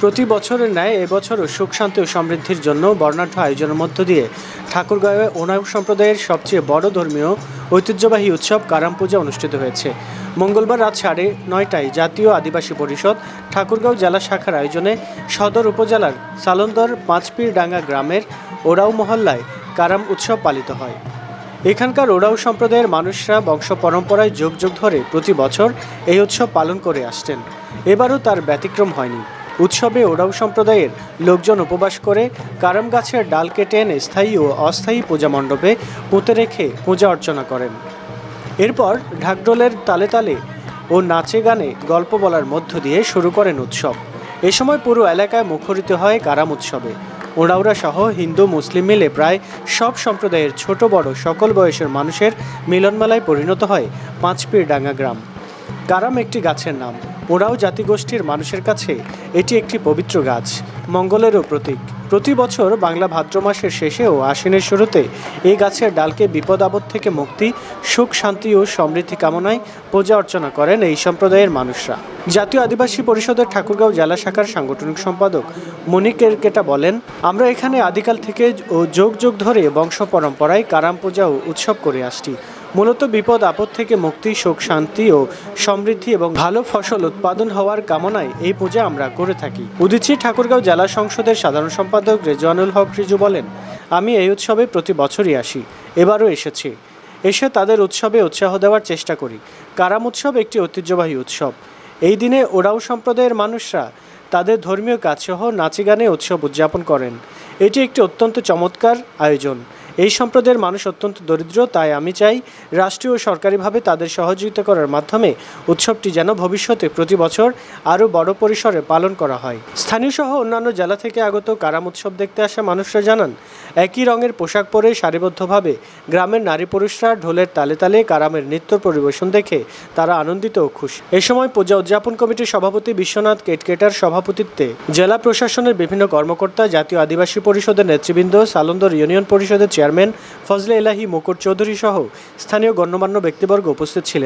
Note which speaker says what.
Speaker 1: প্রতি বছরের ন্যায় এবছরও সুখ, শান্তি ও সমৃদ্ধির জন্য বর্ণাঢ্য আয়োজনের মধ্য দিয়ে ঠাকুরগাঁওয়ে ওনাম সম্প্রদায়ের সবচেয়ে বড় ধর্মীয় ঐতিহ্যবাহী উৎসব কারাম পূজা অনুষ্ঠিত হয়েছে। মঙ্গলবার রাত সাড়ে নয়টায় জাতীয় আদিবাসী পরিষদ ঠাকুরগাঁও জেলা শাখার আয়োজনে সদর উপজেলার সালন্দর পাঁচপীরডাঙ্গা গ্রামের ওরাও মহল্লায় কারাম উৎসব পালিত হয়। এখানকার ওরাও সম্প্রদায়ের মানুষরা বংশ পরম্পরায় যুগ যুগ ধরে প্রতি বছর এই উৎসব পালন করে আসছেন। এবারও তার ব্যতিক্রম হয়নি। উৎসবে ওরাও সম্প্রদায়ের লোকজন উপবাস করে, কারাম গাছের ডাল কেটে এনে স্থায়ী ও অস্থায়ী পূজা মণ্ডপে পুঁতে রেখে পূজা অর্চনা করেন। এরপর ঢাকডোলের তালে তালে ও নাচে গানে গল্প বলার মধ্য দিয়ে শুরু করেন উৎসব। এ সময় পুরো এলাকায় মুখরিত হয় কারাম উৎসবে। ওড়াউড়া সহ হিন্দু, মুসলিম মিলে প্রায় সব সম্প্রদায়ের ছোট, বড়, সকল বয়সের মানুষের মিলনমেলায় পরিণত হয় পাঁচপীরডাঙ্গা গ্রাম। কারাম একটি গাছের নাম। ওরাও জাতিগোষ্ঠীর মানুষের কাছে এটি একটি পবিত্র গাছ, মঙ্গলেরও প্রতীক। প্রতি বছর বাংলা ভাদ্র মাসের শেষে ও আশ্বিনের শুরুতে এই গাছের ডালকে বিপদ আপদ থেকে মুক্তি, সুখ, শান্তি ও সমৃদ্ধি কামনায় পূজা অর্চনা করেন এই সম্প্রদায়ের মানুষরা। জাতীয় আদিবাসী পরিষদের ঠাকুরগাঁও জেলা শাখার সাংগঠনিক সম্পাদক মনিক কেরকেটা বলেন, আমরা এখানে আদিকাল থেকে ও যোগ যোগ ধরে বংশ পরম্পরায় কারাম পূজা ও উৎসব করে আসছি। মূলত বিপদ, আপদ থেকে মুক্তি, সুখ, শান্তি ও সমৃদ্ধি এবং ভালো ফসল উৎপাদন হওয়ার কামনায় এই পূজা আমরা করে থাকি। উদিচি ঠাকুরগাঁও জেলা সংসদের সাধারণ সম্পাদক রেজওয়ানুল হক রিজু বলেন, আমি এই উৎসবে প্রতি বছরই আসি, এবারও এসেছি। এসে তাদের উৎসবে উৎসাহ দেওয়ার চেষ্টা করি। কারাম উৎসব একটি ঐতিহ্যবাহী উৎসব। এই দিনে ওরাও সম্প্রদায়ের মানুষরা তাদের ধর্মীয় কাজসহ নাচে গানে উৎসব উদযাপন করেন। এটি একটি অত্যন্ত চমৎকার আয়োজন। এই সম্প্রদায়ের মানুষ অত্যন্ত দরিদ্র, তাই আমি চাই রাষ্ট্রীয় ও সরকারিভাবে তাদের সহযোগিতা করার মাধ্যমে উৎসবটি যেন ভবিষ্যতে প্রতি বছর আরও বড় পরিসরে পালন করা হয়। স্থানীয় সহ অন্যান্য জেলা থেকে আগত কারাম উৎসব দেখতে আসা মানুষরা জানান, একই রঙের পোশাক পরে সারিবদ্ধভাবে গ্রামের নারী পুরুষরা ঢোলের তালে তালে কারামের নৃত্য পরিবেশন দেখে তারা আনন্দিত ও খুশি। এ সময় পূজা উদযাপন কমিটির সভাপতি বিশ্বনাথ কেটকেটার সভাপতিত্বে জেলা প্রশাসনের বিভিন্ন কর্মকর্তা, জাতীয় আদিবাসী পরিষদের নেতৃবৃন্দ, সালন্দর ইউনিয়ন পরিষদের চেয়ারম্যান ফজলে এলাহি মুকুট চৌধুরী সহ স্থানীয় গণ্যমান্য ব্যক্তিবর্গ উপস্থিত ছিলেন।